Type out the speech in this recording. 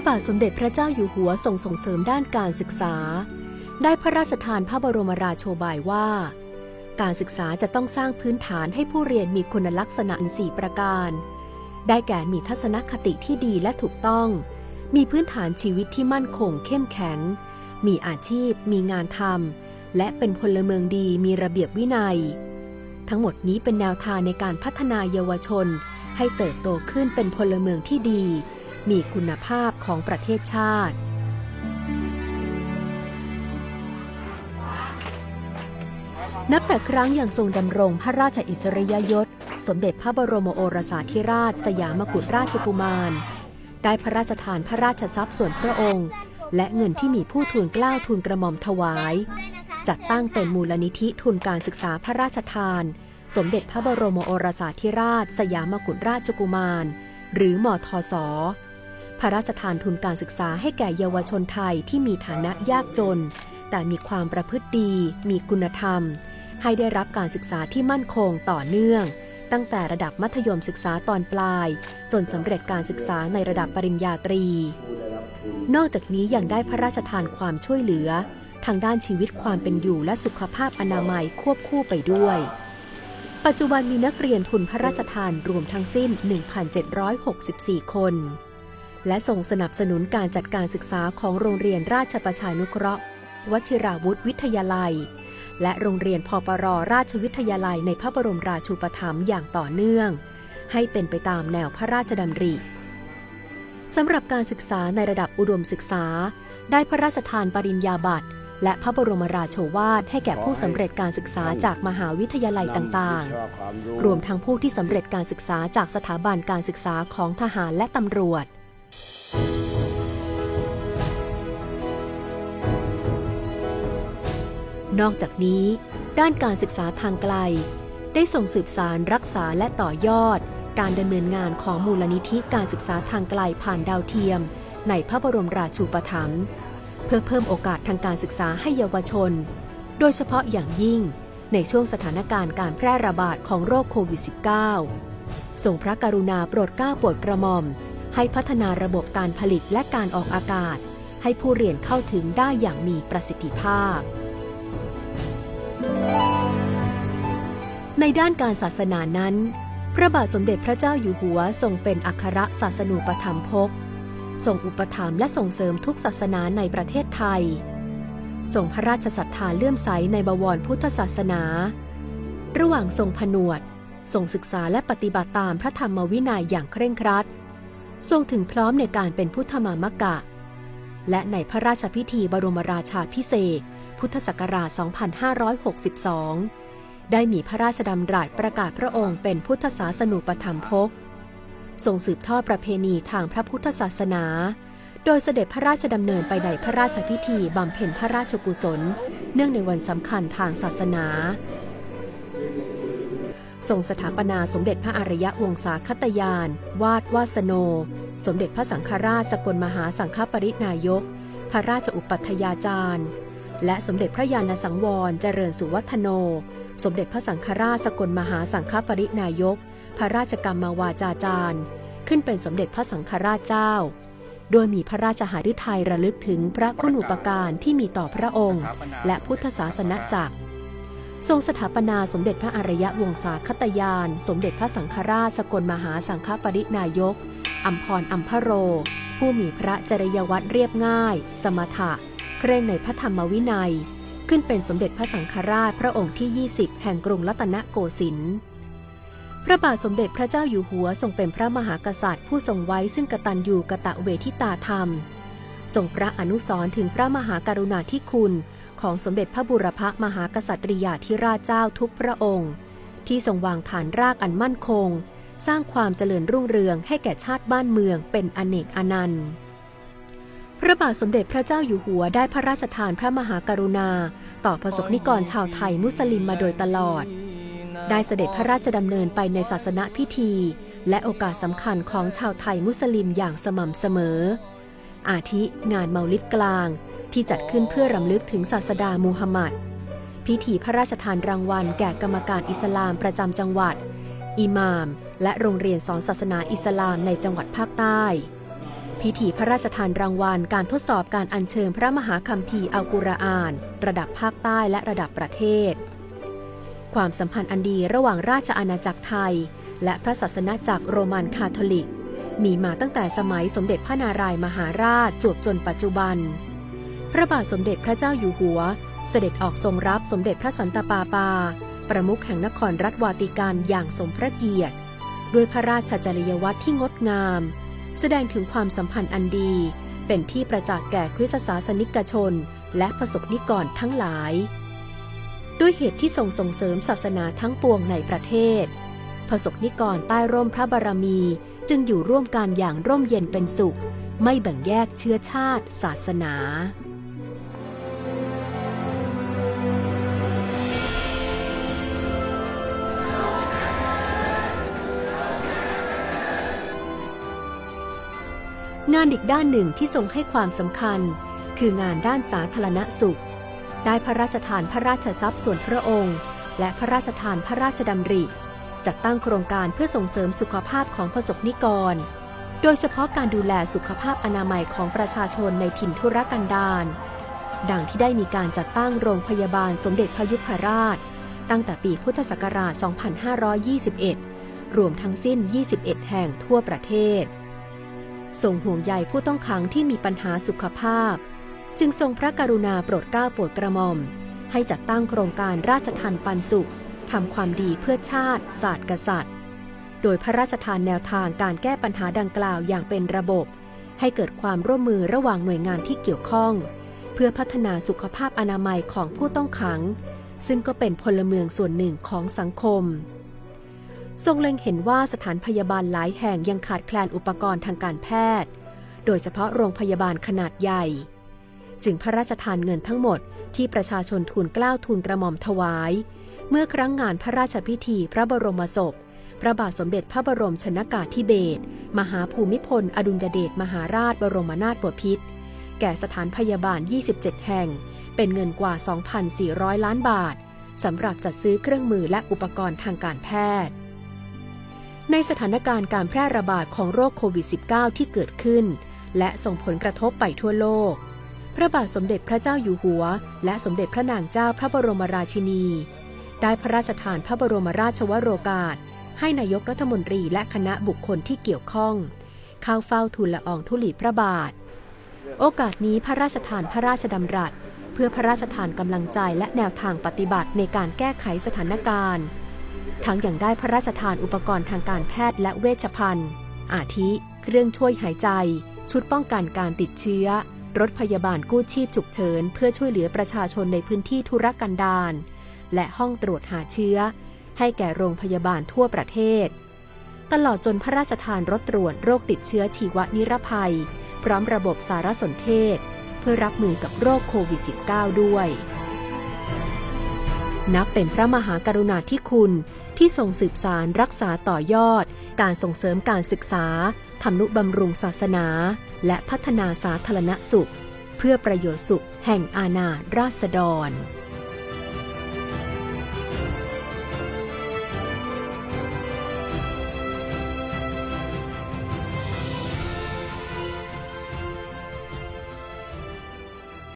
ระบาทสมเด็จพระเจ้าอยู่หัวทรงส่งเสริมด้านการศึกษา ได้พระราชทานพระบรมราโชบายว่า การศึกษาจะต้องสร้างพื้นฐานให้ผู้เรียนมีคุณลักษณะสี่ประการ ได้แก่มีทัศนคติที่ดีและถูกต้อง มีพื้นฐานชีวิตที่มั่นคงเข้มแข็ง มีอาชีพ มีงานทำและเป็นพลเมืองดีมีระเบียบวินัย ทั้งหมดนี้เป็นแนวทางในการพัฒนาเยาวชน ให้เติบโตขึ้นเป็นพลเมืองที่ดี มีคุณภาพของประเทศชาติ นับแต่ครั้งอย่างทรงดำรงพระราชอิสริยยศ สมเด็จพระบรมโอรสาธิราช สยามกุฎราชกุมาร ได้พระราชทานพระราชทรัพย์ส่วนพระองค์ และเงินที่มีผู้ทูลกล้าทูลกระหม่อมถวาย จัดตั้งเป็นมูลนิธิทุนการศึกษาพระราชทาน สมเด็จพระบรมโอรสาธิราช สยามกุฎราชกุมารหรือมทศ พระราชทานทุนการศึกษาให้แก่เยาวชนไทยที่มีฐานะยากจน แต่มีความประพฤติดี มีคุณธรรม ให้ได้รับการศึกษาที่มั่นคงต่อเนื่อง ตั้งแต่ระดับมัธยมศึกษาตอนปลาย จนสำเร็จการศึกษาในระดับปริญญาตรี นอกจากนี้ยังได้พระราชทานความช่วยเหลือ ทางด้านชีวิตความเป็นอยู่และสุขภาพอนามัยควบคู่ไปด้วย ปัจจุบันมีนักเรียนทุนพระราชทานรวมทั้งสิ้น 1,764 คน และส่งสนับสนุนการจัดการศึกษาของโรงเรียนราชประชานุเคราะห์ วชิราวุธวิทยาลัย และโรงเรียนพปรราชวิทยาลัยในพระบรมราชูปถัมภ์อย่างต่อเนื่อง ให้เป็นไปตามแนวพระราชดำริสำหรับการศึกษาในระดับอุดมศึกษา ได้พระราชทานปริญญาบัตร และพระบรมราโชวาทให้แก่ผู้สำเร็จการศึกษาจากมหาวิทยาลัยต่างๆ รวมทั้งผู้ที่สำเร็จการศึกษาจากสถาบันการศึกษาของทหารและตำรวจ นอกจากนี้ ด้านการศึกษาทางไกล ได้ส่งสืบสารรักษาและต่อยอด การดำเนินงานของมูลนิธิการศึกษาทางไกลผ่านดาวเทียม ในพระบรมราชูปถัมภ์เพื่อเพิ่มโอกาสทางการศึกษาให้เยาวชน โดยเฉพาะอย่างยิ่งในช่วงสถานการณ์การแพร่ระบาดของโรคโควิด -19 ส่งพระกรุณาโปรดเกล้าโปรดกระหม่อม ให้พัฒนาระบบการผลิตและการออกอากาศ ให้ผู้เรียนเข้าถึงได้อย่างมีประสิทธิภาพ ในด้านการศาสนานั้น พระบาทสมเด็จพระเจ้าอยู่หัวทรงเป็นอัครศาสนูปถัมภกทรงอุปถัมภ์และส่งเสริมทุกศาสนาในประเทศไทยทรงพระราชศรัทธาเลื่อมใสในบวรพุทธศาสนา ระหว่างทรงผนวดทรงศึกษาและปฏิบัติตามพระธรรมวินัยอย่างเคร่งครัด ทรงถึงพร้อมในการเป็นพุทธมามกะ และในพระราชพิธีบรมราชาพิเศษ พุทธศักราช 2562 ได้มีพระราชดำรัสประกาศพระองค์เป็นพุทธศาสนูปถัมภกทรงสืบทอดประเพณีทางพระพุทธศาสนา โดยเสด็จพระราชดำเนินไปในพระราชพิธีบำเพ็ญพระราชกุศล เนื่องในวันสำคัญทางศาสนาทรงสถาปนาสมเด็จพระอารยวงศาคตยาน วาดวาสโน สมเด็จพระสังฆราชสกลมหาสังฆปรินายก พระราชอุปัฏยาจารย์ และสมเด็จพระยาณสังวรเจริญสุวัฒโน สมเด็จพระสังฆราชสกลมหาสังฆปรินายก พระราชกรรมาวาจาจารย์ ขึ้นเป็นสมเด็จพระสังฆราชเจ้า โดยมีพระราชหฤทัยระลึกถึงพระคุณูปการที่มีต่อพระองค์ และพุทธศาสนจักร ทรงสถาปนาสมเด็จพระอารยวงศาคตยาน สมเด็จพระสังฆราชสกลมหาสังฆปรินายกอัมพรอัมพโร ผู้มีพระจริยวัตรเรียบง่าย สมถะ เคร่งในพระธรรมวินัย ขึ้นเป็นสมเด็จพระสังฆราชพระองค์ที่ 20 แห่งกรุงรัตนโกสินทร์พระบาทสมเด็จพระเจ้าอยู่หัวทรงเป็นพระมหากษัตริย์ ผู้ทรงไว้ซึ่งกตัญญูกะตะเวทิตาธรรมทรงพระอนุสรณ์ถึงพระมหากรุณาธิคุณ ของสมเด็จพระบุรพมหากษัตริยาธิราชเจ้าทุกพระองค์ ที่ทรงวางฐานรากอันมั่นคง สร้างความเจริญรุ่งเรืองให้แก่ชาติบ้านเมืองเป็นอเนกอนันต์ พระบาทสมเด็จพระเจ้าอยู่หัวได้พระราชทานพระมหากรุณา ต่อประสบนิกรชาวไทยมุสลิมมาโดยตลอด ได้เสด็จพระราชดำเนินไปในศาสนพิธี และโอกาสสำคัญของชาวไทยมุสลิมอย่างสม่ำเสมอ อาทิงานเมาลิดกลาง ที่จัดขึ้นเพื่อรำลึกถึงศาสดามูฮัมหมัด พิธีพระราชทานรางวัลแก่กรรมการอิสลามประจำจังหวัด อิหม่าม และโรงเรียนสอนศาสนาอิสลามในจังหวัดภาคใต้ พิธีพระราชทานรางวัลการทดสอบการอัญเชิญพระมหาคัมภีร์อัลกุรอาน ระดับภาคใต้และระดับประเทศ ความสัมพันธ์อันดีระหว่างราชอาณาจักรไทย และพระศาสนาจักรโรมันคาทอลิก มีมาตั้งแต่สมัยสมเด็จพระนารายมหาราชจวบจนปัจจุบัน พระบาทสมเด็จพระเจ้าอยู่หัว เสด็จออกทรงรับสมเด็จพระสันตะปาปา ประมุขแห่งนครรัฐวาติกันอย่างสมพระเกียรติ ด้วยพระราชจริยวัตรที่งดงาม แสดงถึงความสัมพันธ์อันดี เป็นที่ประจักษ์แก่คริสตศาสนิกชน และประสบนิกรทั้งหลาย ด้วยเหตุที่ทรงส่งเสริมศาสนาทั้งปวงในประเทศประสบนิกรใต้ร่มพระบารมีจึงอยู่ร่วมกันอย่างร่มเย็นเป็นสุข ไม่แบ่งแยกเชื้อชาติ ศาสนา งานอีกด้านหนึ่งที่ทรงให้ความสำคัญ คืองานด้านสาธารณสุข ได้พระราชทานพระราชทรัพย์ส่วนพระองค์ และพระราชทานพระราชดำริ จัดตั้งโครงการเพื่อส่งเสริมสุขภาพของประสบนิกร โดยเฉพาะการดูแลสุขภาพอนามัยของประชาชนในถิ่นทุรกันดารดังที่ได้มีการจัดตั้งโรงพยาบาลสมเด็จพยุพราช ตั้งแต่ปีพุทธศักราช 2521 รวมทั้งสิ้น 21 แห่งทั่วประเทศ ทรงห่วงใยผู้ต้องขังที่มีปัญหาสุขภาพ จึงทรงพระกรุณาโปรดเกล้าโปรดกระหม่อม ให้จัดตั้งโครงการราชทันปันสุขทำความดีเพื่อชาติศาสตร์กษัตริย์ โดยพระราชทานแนวทางการแก้ปัญหาดังกล่าวอย่างเป็นระบบ ให้เกิดความร่วมมือระหว่างหน่วยงานที่เกี่ยวข้อง เพื่อพัฒนาสุขภาพอนามัยของผู้ต้องขัง ซึ่งก็เป็นพลเมืองส่วนหนึ่งของสังคม ทรงเล็งเห็นว่าสถานพยาบาลหลายแห่งยังขาดแคลนอุปกรณ์ทางการแพทย์ โดยเฉพาะโรงพยาบาลขนาดใหญ่ จึงพระราชทานเงินทั้งหมดที่ประชาชนทูลเกล้าทูลกระหม่อมถวาย เมื่อครั้งงานพระราชพิธีพระบรมศพ พระบาทสมเด็จพระบรมชนากาธิเบศรมหาภูมิพล อดุลยเดชมหาราชบรมนาถบพิตรแก่สถานพยาบาล 27 แห่ง เป็นเงินกว่า 2,400 ล้านบาทสำหรับจัดซื้อเครื่องมือและอุปกรณ์ทางการแพทย์ ในสถานการณ์การแพร่ระบาดของโรคโควิด -19 ที่เกิดขึ้น และส่งผลกระทบไปทั่วโลก พระบาทสมเด็จพระเจ้าอยู่หัว และสมเด็จพระนางเจ้าพระบรมราชินี ได้พระราชทานพระบรมราชวโรกาส ให้นายกรัฐมนตรีและคณะบุคคลที่เกี่ยวข้อง เข้าเฝ้าทูลละอองธุลีพระบาท โอกาสนี้พระราชทานพระราชดำรัส เพื่อพระราชทานกำลังใจและแนวทางปฏิบัติในการแก้ไขสถานการณ์ ทั้งอย่างได้พระราชทานอุปกรณ์ทางการแพทย์และเวชภัณฑ์ อาทิ เครื่องช่วยหายใจ ชุดป้องกันการติดเชื้อ รถพยาบาลกู้ชีพฉุกเฉิน เพื่อช่วยเหลือประชาชนในพื้นที่ทุรกันดารและห้องตรวจหาเชื้อ ให้แก่โรงพยาบาลทั่วประเทศ ตลอดจนพระราชทานรถตรวจโรคติดเชื้อชีวนิรภัย พร้อมระบบสารสนเทศ เพื่อรับมือกับโรคโควิด -19 ด้วยนับเป็นพระมหากรุณาธิคุณ ที่ทรงสืบสารรักษาต่อยอด การส่งเสริมการศึกษาทำนุบำรุงศาสนา และพัฒนาสาธารณสุข เพื่อประโยชน์สุขแห่งอาณาราษฎร